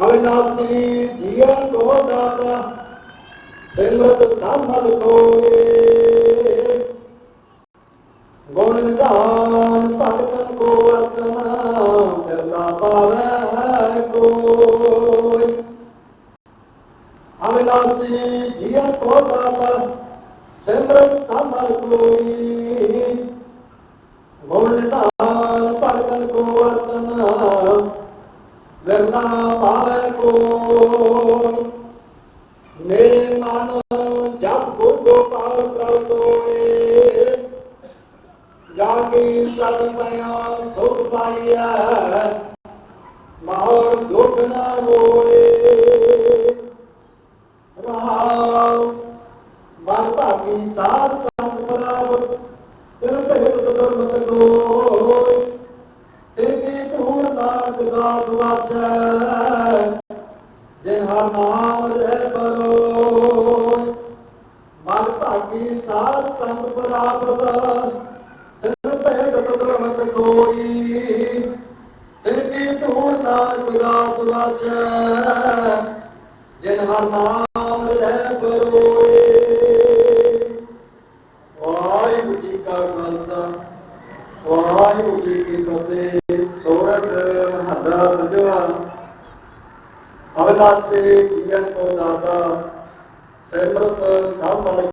ਅਵਿਨਾਸੀ ਜੀਵਨ ਕੋ ਦਾਤਾ, ਸਿਮਰਤ ਸੰਭਲ ਕੋਏ। ਗੁਣ ਨਿਧਾਨ ਭਗਤਨ ਕੋ ਵਰਤਨਾ ਕਰਦਾ ਪਾਵੈ ਕੋਈ ਅਵਿਨਾਸੀ ਜੀਵਨ ਕੋ ਦਾਤਾ, ਸਿਮਰਤ ਸੰਭਲ ਕੋਈ ਜਾਗੀ ਸਭ ਪਿਆ ਸੁਖ ਪਾਈਐ। ਮਾਰ ਦੁਖ ਨਾ ਹੋਏ ਰਹਾਉ ਮਨ ਭਾਗੀ ਸਾਧ ਸੰਗ ਬਰਾਬਰ ਤਿਨ ਭੇਟ ਧਰਮ ਤਕੋਇ ਤਿਨ ਕੀ ਧੂੜ ਨਾਨਕ ਦਾਸ ਵਾਚੈ। ਜਿਨ ਹਰ ਨਾਮ ਰਹਿ ਪਰੋਇ ਮਨ ਭਾਗੀ ਸਾਧ ਸੰਗ ਬਰਾਬਰ ਧਰਮ ਤਕੋਇ ਤਿਨ ਕੀ ਧੂੜ ਨਾਨਕ ਦਾਸ ਵਾਚੈ ਜਿਨ ਹਰ ਨਾਮ ਰਹਿ ਪਰੋਏ। ਵਾਹਿਗੁਰੂ ਜੀ ਕਾ ਖਾਲਸਾ, ਵਾਹਿਗੁਰੂ ਜੀ ਕੀ ਫਤਿਹ। ਸੋਰਠ, ਮਹੱਲਾ ਪੰਜਵਾ। ਅਵਨਾਸੇ ਜੀਵਨ ਕੋ ਦਾਤਾ ਸਿਮਰਤ ਸਭ ਮਲ